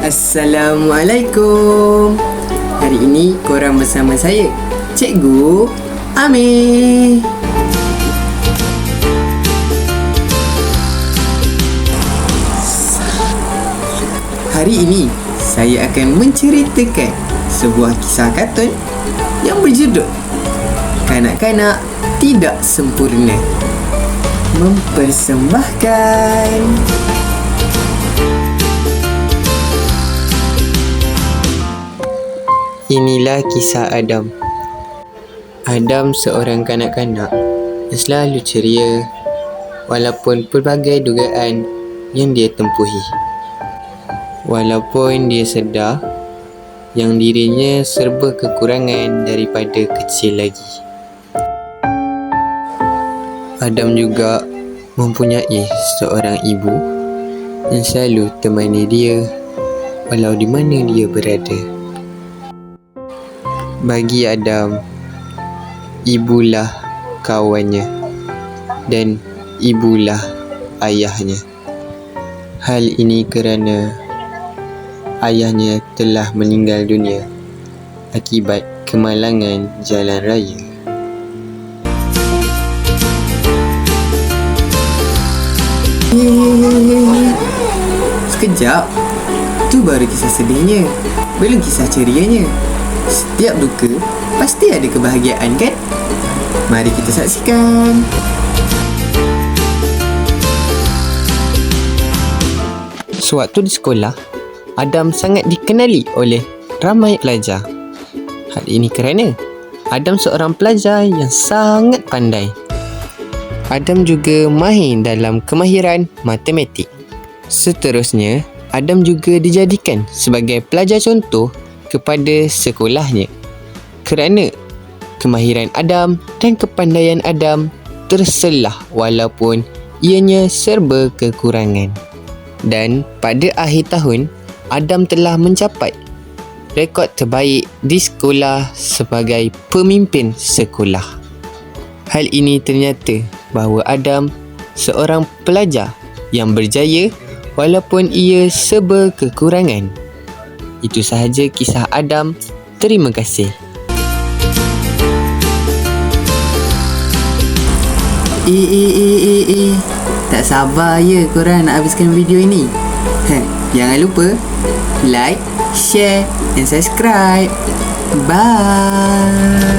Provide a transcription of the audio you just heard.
Assalamualaikum. Hari ini korang bersama saya, Cikgu Amir. Hari ini saya akan menceritakan sebuah kisah kartun yang berjudul Kanak-kanak Tidak Sempurna. Mempersembahkan Inilah kisah Adam. Adam seorang kanak-kanak yang selalu ceria walaupun pelbagai dugaan yang dia tempuhi. Walaupun dia sedar yang dirinya serba kekurangan daripada kecil lagi. Adam juga mempunyai seorang ibu yang selalu temani dia walau di mana dia berada. Bagi Adam, ibulah kawannya dan ibulah ayahnya. Hal ini kerana ayahnya telah meninggal dunia akibat kemalangan jalan raya. Sekejap. Tu baru kisah sedihnya. Belum kisah cerianya. Setiap duka pasti ada kebahagiaan kan? Mari kita saksikan. Sewaktu di sekolah, Adam sangat dikenali oleh ramai pelajar. Hal ini kerana Adam seorang pelajar yang sangat pandai. Adam juga mahir dalam kemahiran matematik. Seterusnya, Adam juga dijadikan sebagai pelajar contoh kepada sekolahnya. Kerana kemahiran Adam dan kepandaian Adam terselah walaupun ianya serba kekurangan. Dan pada akhir tahun, Adam telah mencapai rekod terbaik di sekolah sebagai pemimpin sekolah. Hal ini ternyata bahawa Adam seorang pelajar yang berjaya walaupun ia serba kekurangan. Itu sahaja kisah Adam. Terima kasih. Eh, eh, eh, eh, eh. Tak sabar ya korang nak habiskan video ini. Heh, jangan lupa like, share and subscribe. Bye.